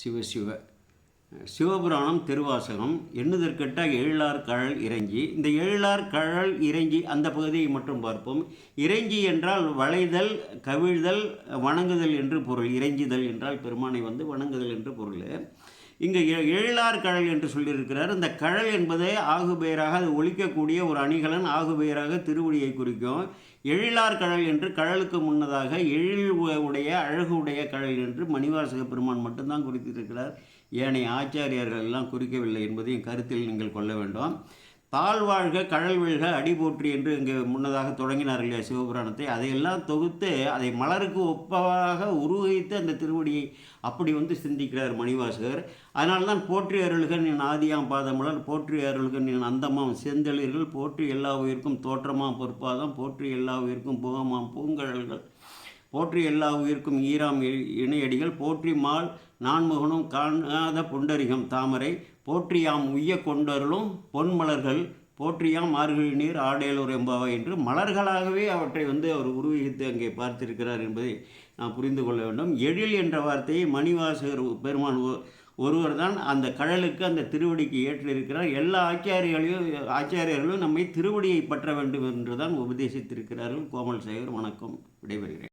சிவ சிவ. சிவபுராணம் திருவாசகம் எண்ணுதற்கட்ட ஏழார் கழல் இறைஞ்சி. இந்த எழிலார் கழல் இறைஞ்சி அந்த பகுதியை மட்டும் பார்ப்போம். இறைஞ்சி என்றால் வளைதல் கவிழ்தல் வணங்குதல் என்று பொருள். இறைஞ்சிதல் என்றால் பெருமானை வந்து வணங்குதல் என்று பொருள். இங்கே எ- எழிலார் கழல் என்று சொல்லியிருக்கிறார். இந்த கழல் என்பதே ஆகுபெயராக அது ஒழிக்கக்கூடிய ஒரு அணிகலன் ஆகுபெயராக திருவடியை குறிக்கும். எழிலார் கழல் என்று கழலுக்கு முன்னதாக எழில் உடைய அழகு உடைய கழல் என்று மணிவாசக பெருமான் மட்டும்தான் குறித்திருக்கிறார். ஏனைய ஆச்சாரியர்கள் எல்லாம் குறிக்கவில்லை என்பதையும் கருத்தில் நீங்கள் கொள்ள வேண்டும். தாழ்வாழ்க கழல் வெல்க அடி போற்றி என்று இங்கே முன்னதாக தொடங்கினார் இல்லையா சிவபுராணத்தை. அதையெல்லாம் தொகுத்து அதை மலருக்கு ஒப்பவாக உருவகித்து அந்த திருவடியை அப்படி வந்து சிந்திக்கிறார் மணிவாசகர். அதனால தான் போற்றி அருள்கன் என் ஆதியாம் பாதமலர் போற்றி அருள்கன் என் அந்தமாம் செந்தளிர்கள் போற்றி எல்லா உயிருக்கும் தோற்றமாம் பொற்பாதம் போற்றி எல்லா உயிருக்கும் புகமாம் பூங்கழல்கள். போற்றி எல்லா உயிர்க்கும் ஈராம் இ- இணையடிகள் போற்றி மால் நான்முகனும் காணாத புண்டரிகம் தாமரை போற்றியாம் உய்ய கொண்டருளும் பொன்மலர்கள் போற்றியாம் மார்கழி நீர் ஆடேலூர் என்பவை என்று மலர்களாகவே அவற்றை வந்து அவர் உருவகித்து அங்கே பார்த்திருக்கிறார் என்பதை நாம் புரிந்து கொள்ள வேண்டும். எழில் என்ற வார்த்தையை மணிவாசகர் பெருமான் ஒருவர் தான் அந்த கழலுக்கு அந்த திருவடிக்கு ஏற்றிருக்கிறார். எல்லா ஆச்சாரியர்களையும் ஆச்சாரியர்களும் நம்மை திருவடியை பற்ற வேண்டும் என்று தான் உபதேசித்திருக்கிறார்கள். கோமல் சேகர் வணக்கம். விடைபெறுகிறேன்.